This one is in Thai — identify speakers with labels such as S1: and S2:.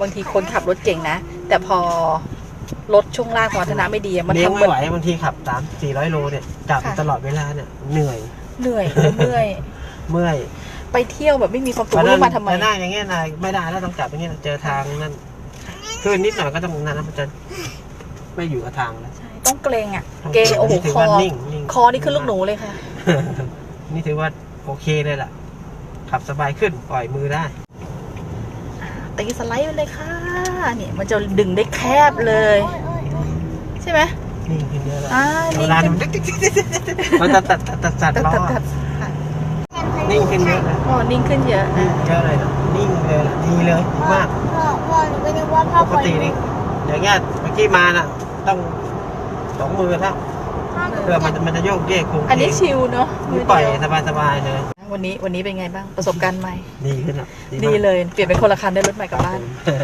S1: บางทีคนขับรถเก่งนะ แต่พอรถช่วงล่างของอัธนะไม่ดีอะมัน
S2: เลี้ยง
S1: ทำ
S2: ไม่ไหวบางทีขับสามสี่ร้อยโลเนี่ยจับ
S1: ค่ะ
S2: ตลอดเวลาเนี่ยเหนื่อย
S1: เหนื่อยเมื่อย
S2: เมื่อย
S1: ไปเที่ยวแบบไม่มีความสุข
S2: วัน
S1: ไม่
S2: นั้น
S1: รู้มาทำไม
S2: จะนั่งอย่างเงี้ยนายไม่ได้แล้วต้องจับอย่างเงี้ยเจอทางนั่นขึ้นนิดหน่อยก็ต้องนั่นนะมันจะไม่อยู่กับทางแล้ว
S1: ใช่ต้องเกรงอะเกรงโอ้โห
S2: นี่ถื
S1: คอ
S2: ว่านิ่งนิ่ง
S1: คอนี่ขึ้นลูกหนูเลยค่ะ
S2: นี่ถือว่าโอเคเลยล่ะ ขับสบายขึ้นปล่อยมือได้
S1: ตีสไลด์ไปเลยค่ะเนี่ยมันจะดึงได้แคบเลย ใช่ไหม
S2: นิ่งขึ้นเยอะแล้ว
S1: อ่า
S2: เว
S1: นิ่ง
S2: ลา
S1: ขึ้น
S2: มันติ๊กติ๊กติ๊กติ๊กติ๊กมันจะตัดตัดตัดตัด
S1: ตัด
S2: ล้อ
S1: ตัดตัดค่ะ
S2: นิ่งขึ้นเยอะเลย
S1: อ๋อนิ่งขึ้นเยอะ
S2: นิ่งเยอะเลยนะนิ่งเลยล่ะดีเลยดีมาก
S3: พ่อพ่อหนูไม่นึกว่าพ่อ
S2: ปกตินี่อย่างเงี้ยเมื่อกี้มาน่ะ ต้องสองมือแล้วเพื่อมันจะมันจะโยกเยกโคง
S1: อันนี้
S2: เคง
S1: ชิลเนาะมื
S2: นี่
S1: อ
S2: ปล่อย
S1: เดียว
S2: สบายสบายๆเลย
S1: วันนี้วันนี้เป็นไงบ้างประสบการณ์ใหม่
S2: ดีขึ้นอะ
S1: ดีเลย เปลี่ยนเป็นคนละคันได้รถใหม่กลับบ้าน
S2: ครับ